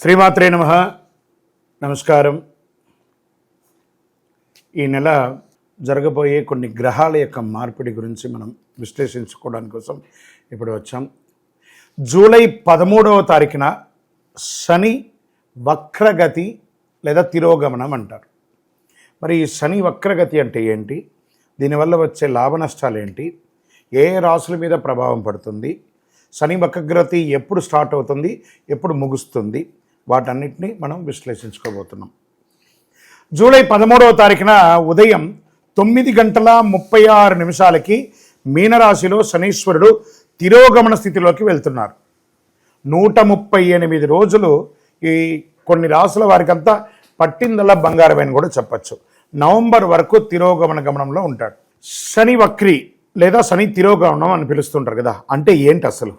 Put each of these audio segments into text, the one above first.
శ్రీమాత్రే నమ. నమస్కారం. ఈ నెల జరగబోయే కొన్ని గ్రహాల యొక్క మార్పిడి గురించి మనం విశ్లేషించుకోవడానికి కోసం ఇప్పుడు వచ్చాం. జూలై పదమూడవ తారీఖున శని వక్రగతి లేదా తిరోగమనం అంటారు. మరి ఈ శని వక్రగతి అంటే ఏంటి? దీనివల్ల వచ్చే లాభ నష్టాలు ఏంటి? ఏ ఏ రాసుల మీద ప్రభావం పడుతుంది? శని వక్రగతి ఎప్పుడు స్టార్ట్ అవుతుంది? ఎప్పుడు ముగుస్తుంది? వాటన్నిటిని మనం విశ్లేషించుకోబోతున్నాం. జూలై పదమూడవ తారీఖున ఉదయం తొమ్మిది గంటల ముప్పై ఆరు నిమిషాలకి మీనరాశిలో శనీశ్వరుడు తిరోగమన స్థితిలోకి వెళ్తున్నారు. నూట ముప్పై ఎనిమిది రోజులు ఈ కొన్ని రాసుల వారికంతా పట్టిందల్లా బంగారమైన కూడా చెప్పచ్చు. నవంబర్ వరకు తిరోగమన గమనంలో ఉంటాడు. శని వక్రి లేదా శని తిరోగమనం అని పిలుస్తుంటారు కదా అంటే ఏంటి అసలు?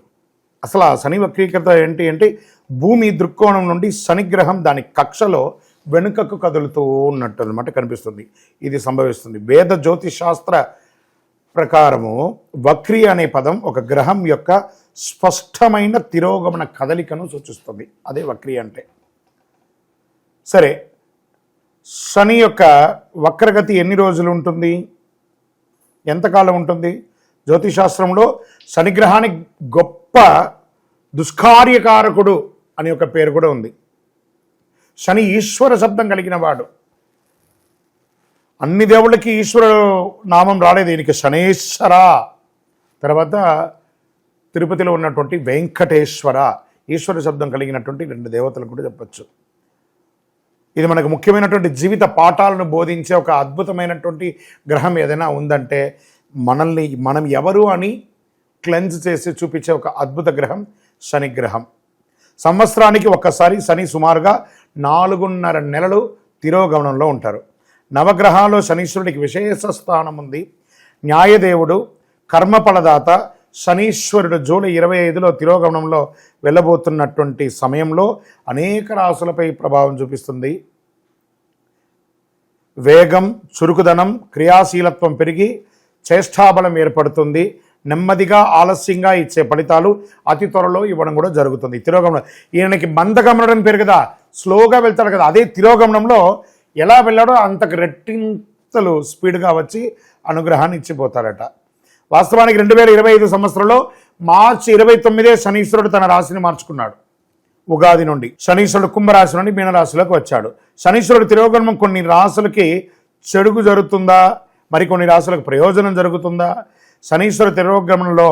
అసలు ఆ శని వక్రీకృత ఏంటి అంటే భూమి దృక్కోణం నుండి శనిగ్రహం దాని కక్షలో వెనుకకు కదులుతూ ఉన్నట్టు అనమాట కనిపిస్తుంది. ఇది సంభవిస్తుంది. వేద జ్యోతిష్శాస్త్ర ప్రకారము వక్రి అనే పదం ఒక గ్రహం యొక్క స్పష్టమైన తిరోగమన కదలికను సూచిస్తుంది. అదే వక్రి అంటే. సరే శని యొక్క వక్రగతి ఎన్ని రోజులు ఉంటుంది? ఎంతకాలం ఉంటుంది? జ్యోతిశాస్త్రంలో శనిగ్రహానికి గొప్ప దుష్కార్యకారకుడు అని ఒక పేరు కూడా ఉంది. శని ఈశ్వర శబ్దం కలిగిన వాడు. అన్ని దేవుళ్ళకి ఈశ్వర నామం రాలేదు. దీనికి శనేశ్వర. తర్వాత తిరుపతిలో ఉన్నటువంటి వెంకటేశ్వర. ఈశ్వర శబ్దం కలిగినటువంటి రెండు దేవతలు కూడా చెప్పచ్చు. ఇది మనకు ముఖ్యమైనటువంటి జీవిత పాఠాలను బోధించే ఒక అద్భుతమైనటువంటి గ్రహం ఏదైనా ఉందంటే మనల్ని మనం ఎవరు అని క్లెన్స్ చేసి చూపించే ఒక అద్భుత గ్రహం శని గ్రహం. సంవత్సరానికి ఒక్కసారి శని సుమారుగా నాలుగున్నర నెలలు తిరోగమనంలో ఉంటారు. నవగ్రహాల్లో శనీశ్వరుడికి విశేష స్థానం ఉంది. న్యాయదేవుడు కర్మఫలదాత శనీశ్వరుడు జూలై ఇరవై ఐదులో తిరోగమనంలో వెళ్ళబోతున్నటువంటి సమయంలో అనేక రాసులపై ప్రభావం చూపిస్తుంది. వేగం చురుకుదనం క్రియాశీలత్వం పెరిగి చేష్టాబలం ఏర్పడుతుంది. నెమ్మదిగా ఆలస్యంగా ఇచ్చే ఫలితాలు అతి త్వరలో ఇవ్వడం కూడా జరుగుతుంది. తిరోగమనం. ఈయనకి మందగమనం పేరు కదా స్లోగా వెళ్తాడు కదా. అదే తిరోగమనంలో ఎలా వెళ్ళాడో అంతకు రెట్టింతలు స్పీడ్గా వచ్చి అనుగ్రహాన్ని ఇచ్చిపోతాడట వాస్తవానికి రెండు వేల ఇరవై ఐదు సంవత్సరంలో మార్చి ఇరవై తొమ్మిదే శనీశ్వరుడు తన రాశిని మార్చుకున్నాడు. ఉగాది నుండి శనీశ్వరుడు కుంభరాశి నుండి మీనరాశిలోకి వచ్చాడు. శనీశ్వరుడు తిరోగమనం కొన్ని రాశులకి చెడుగు జరుగుతుందా? మరికొన్ని రాశులకు ప్రయోజనం జరుగుతుందా? శనీశ్వర తిరోగమనంలో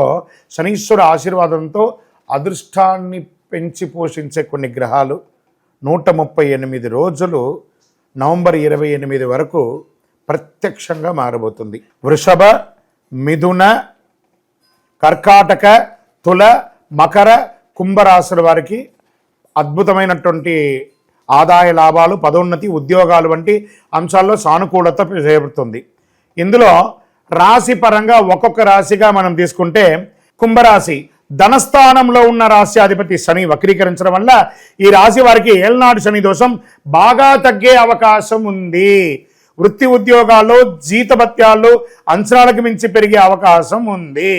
శనీశ్వర ఆశీర్వాదంతో అదృష్టాన్ని పెంచి పోషించే కొన్ని గ్రహాలు నూట ముప్పై ఎనిమిది రోజులు నవంబర్ ఇరవై ఎనిమిది వరకు ప్రత్యక్షంగా మారబోతుంది. వృషభ మిథున కర్కాటక తుల మకర కుంభరాశుల వారికి అద్భుతమైనటువంటి ఆదాయ లాభాలు పదోన్నతి ఉద్యోగాలు వంటి అంశాల్లో సానుకూలత చేపడుతుంది. ఇందులో రాశి పరంగా ఒక్కొక్క రాశిగా మనం తీసుకుంటే కుంభరాశి ధనస్థానంలో ఉన్న రాశ్యాధిపతి శని వక్రీకరించడం వల్ల ఈ రాశి వారికి ఏల్నాడు శని దోషం బాగా తగ్గే అవకాశం ఉంది. వృత్తి ఉద్యోగాల్లో జీతభత్యాలు అంచనాలకు మించి పెరిగే అవకాశం ఉంది.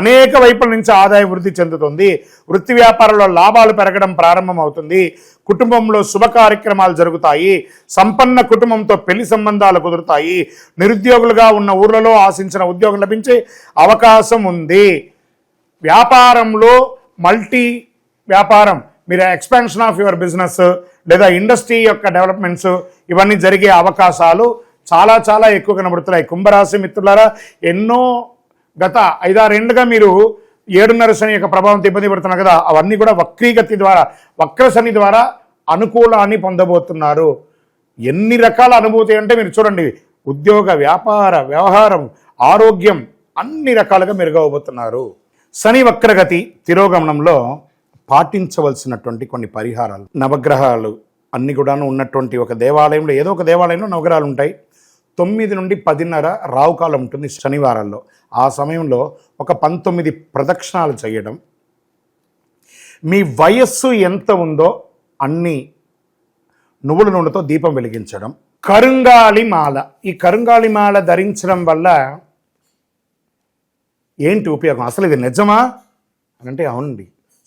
అనేక వైపుల నుంచి ఆదాయ వృద్ధి చెందుతుంది. వృత్తి వ్యాపారంలో లాభాలు పెరగడం ప్రారంభమవుతుంది. కుటుంబంలో శుభ కార్యక్రమాలు జరుగుతాయి. సంపన్న కుటుంబంతో పెళ్ళి సంబంధాలు కుదురుతాయి. నిరుద్యోగులుగా ఉన్న ఊర్లలో ఆశించిన ఉద్యోగం లభించే అవకాశం ఉంది. వ్యాపారంలో మల్టీ వ్యాపారం మీరు ఎక్స్పాన్షన్ ఆఫ్ యువర్ బిజినెస్ లేదా ఇండస్ట్రీ యొక్క డెవలప్మెంట్స్ ఇవన్నీ జరిగే అవకాశాలు చాలా చాలా ఎక్కువ కనబడుతున్నాయి. కుంభరాశి మిత్రులారా ఎన్నో గత ఐదారేండుగా మీరు ఏడున్నర శని యొక్క ప్రభావంతో ఇబ్బంది పడుతున్నారు కదా అవన్నీ కూడా వక్రీగతి ద్వారా వక్ర శని ద్వారా అనుకూలాన్ని పొందబోతున్నారు. ఎన్ని రకాల అనుభూతి అంటే మీరు చూడండి ఉద్యోగ వ్యాపార వ్యవహారం ఆరోగ్యం అన్ని రకాలుగా మెరుగవబోతున్నారు. శని వక్రగతి తిరోగమనంలో పాటించవలసినటువంటి కొన్ని పరిహారాలు. నవగ్రహాలు అన్ని కూడాను ఉన్నటువంటి ఒక దేవాలయంలో ఏదో ఒక దేవాలయంలో నవగ్రహాలు ఉంటాయి. తొమ్మిది నుండి పదిన్నర రావుకాలం ఉంటుంది శనివారాల్లో. ఆ సమయంలో ఒక పంతొమ్మిది ప్రదక్షిణాలు చేయడం. మీ వయస్సు ఎంత ఉందో అన్ని నువ్వుల నూనెతో దీపం వెలిగించడం. కరుంగాలి మాల. ఈ కరుంగాలి మాల ధరించడం వల్ల ఏంటి ఉపయోగం? అసలు ఇది నిజమా? అని అంటే అవునండి.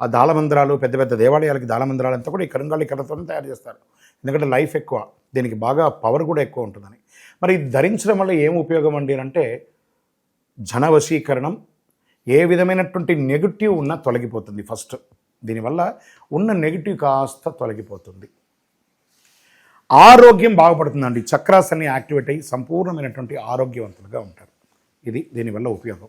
ఆ దాళమందిరాలు పెద్ద పెద్ద దేవాలయాలకి దాళమందిరాలు అంతా కూడా ఈ కరుంగాళి కర్రతో తయారు చేస్తారు. ఎందుకంటే లైఫ్ ఎక్కువ దీనికి బాగా పవర్ కూడా ఎక్కువ ఉంటుందని. మరి ఇది ధరించడం వల్ల ఏం ఉపయోగం అండి అంటే జనవశీకరణం ఏ విధమైనటువంటి నెగిటివ్ ఉన్నా తొలగిపోతుంది ఫస్ట్. దీనివల్ల ఉన్న నెగిటివ్ కాస్త తొలగిపోతుంది. ఆరోగ్యం బాగుపడుతుందండి. చక్రాసన్ని యాక్టివేట్ అయ్యి సంపూర్ణమైనటువంటి ఆరోగ్యవంతులుగా ఉంటారు. ఇది దీనివల్ల ఉపయోగం.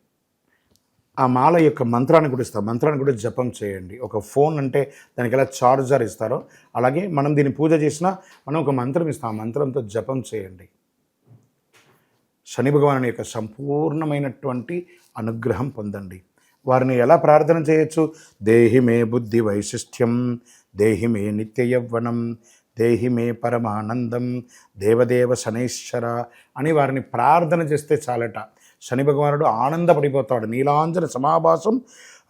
ఆ మాల యొక్క మంత్రాన్ని కూడా ఇస్తారు. మంత్రాన్ని కూడా జపం చేయండి. ఒక ఫోన్ అంటే దానికి ఎలా చార్జర్ ఇస్తారో అలాగే మనం దీన్ని పూజ చేసినా మనం ఒక మంత్రం ఇస్తాం. ఆ మంత్రంతో జపం చేయండి. శని భగవాను యొక్క సంపూర్ణమైనటువంటి అనుగ్రహం పొందండి. వారిని ఎలా ప్రార్థన చేయొచ్చు? దేహి మే బుద్ధి వైశిష్ట్యం దేహి మే నిత్య యవ్వనం దేహి మే పరమానందం దేవదేవ శనైశ్వర అని వారిని ప్రార్థన చేస్తే చాలట. శని భగవానుడు ఆనందపడిపోతాడు. నీలాంజన సమాభాసం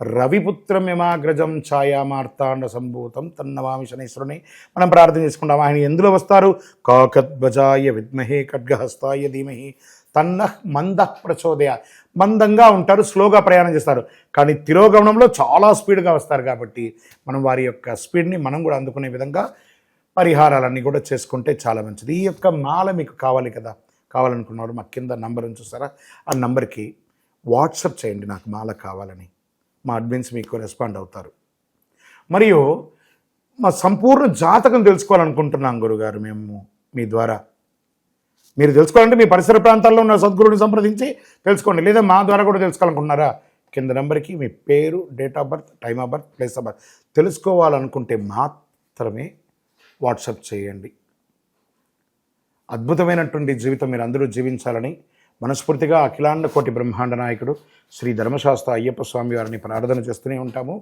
రవిపుత్రం యమాగ్రజం ఛాయామార్తాండ సంభూతం తన్నవామి శనీశ్వరుని మనం ప్రార్థన చేసుకుంటాం ఆయన ఎందులో వస్తారు? కాకద్వజాయ విద్మహే ఖడ్గహస్తాయ ధీమహి తన్న మంద ప్రచోదయ. మందంగా ఉంటారు స్లోగా ప్రయాణం చేస్తారు. కానీ తిరోగమనంలో చాలా స్పీడ్గా వస్తారు కాబట్టి మనం వారి యొక్క స్పీడ్ని మనం కూడా అందుకునే విధంగా పరిహారాలన్నీ కూడా చేసుకుంటే చాలా మంచిది. ఈ యొక్క మాల మీకు కావాలి కదా. కావాలనుకున్నవాడు మా కింద నంబర్ చూస్తారా ఆ నంబర్కి వాట్సప్ చేయండి నాకు మాల కావాలని. మా అడ్మిన్స్ మీకు రెస్పాండ్ అవుతారు. మరియు మా సంపూర్ణ జాతకం తెలుసుకోవాలనుకుంటున్నాం గురుగారు మేము మీ ద్వారా. మీరు తెలుసుకోవాలంటే మీ పరిసర ప్రాంతాల్లో ఉన్న సద్గురుని సంప్రదించి తెలుసుకోండి. లేదా మా ద్వారా కూడా తెలుసుకోవాలనుకుంటున్నారా? కింద నెంబర్కి మీ పేరు date of birth time of birth place of birth తెలుసుకోవాలనుకుంటే మాత్రమే వాట్సప్ చేయండి. అద్భుతమైనటువంటి జీవితం మీరు అందరూ జీవించాలని మనస్ఫూర్తిగా అఖిలాండ కోటి బ్రహ్మాండ నాయకుడు శ్రీ ధర్మశాస్త్ర అయ్యప్ప స్వామి వారిని ప్రార్థన చేస్తూనే ఉంటాము.